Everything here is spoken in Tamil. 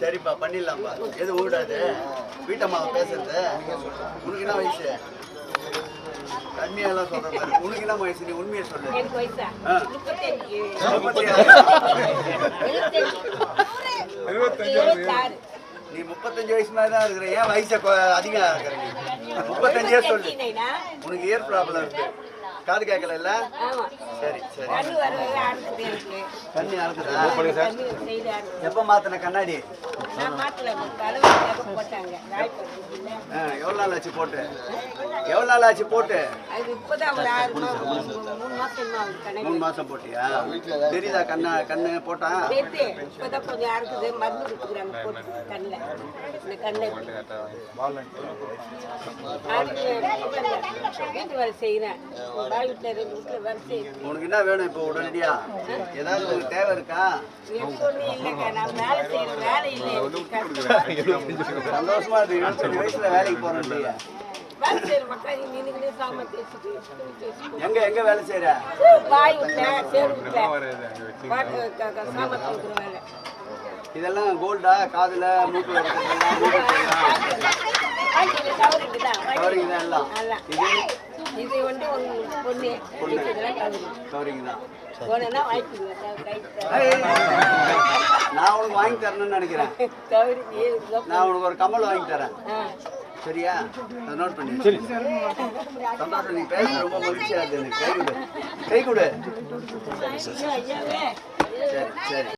சரிப்பா பண்ணிடலாம்ப்பா. எது ஓடாது வீட்டம்மாவை பேசுறது. உனக்கு என்ன வயசு? கம்மியெல்லாம் சொல்ற மாதிரி. உனக்கு என்ன வயசு? நீ உண்மையை சொல்லு. எழுபத்தஞ்சு நீ முப்பத்தஞ்சு வயசு மாதிரி தான் இருக்கிற ஏன் வயசை கொ- அதிகம் இருக்கிற நீ? முப்பத்தஞ்சே சொல்லு. உனக்கு இயர் ப்ராப்ளம் இருக்கு. காது கேட்கல ஆமா சரி சரி கண்ணு வர வர அறுக்குது எனக்கு கண்ணி அறுக்குதா கண்ணு செய்து அறுக்குது எப்போ மாத்தின கண்ணாடி எவ்வளோ நாள் ஆச்சு போட்டு எவ்வளோ நாள் ஆச்சு போட்டு மூணு மாசம் போட்டியா தெரியுதா கண்ணா கண்ணு போட்டான் இப்போதான் கொஞ்சம் அறுக்குது மருந்து கொடுக்குறாங்க போட்டு கண்ணில் இந்த கண்ணில் வீட்டு வேலை செய்கிறேன் பாய் வீட்டில் ரெண்டு வீட்டில் வேலை செய்கிறேன் உனக்கு என்ன வேணும் இப்போ உடனடியா? ஏதாவது உனக்கு தேவை இருக்கா. சந்தோஷமா இருக்கு. இருபத்தஞ்சு வயசுல வேலைக்கு போறேன் எங்க எங்க வேலை செய்யற இதெல்லாம் கோல்டா காதுல கவரிங் தான். எல்லாம். நான் உனக்கு வாங்கி தரணும்னு நினைக்கிறேன். நான் உனக்கு ஒரு கம்மல் வாங்கி தரேன். சரியா? அதை நோட் பண்ணி. சரி. சந்தோஷம் நீ பேச ரொம்ப மகிழ்ச்சியா இருக்கு. கை கொடு. கை கொடு. சரி சரி.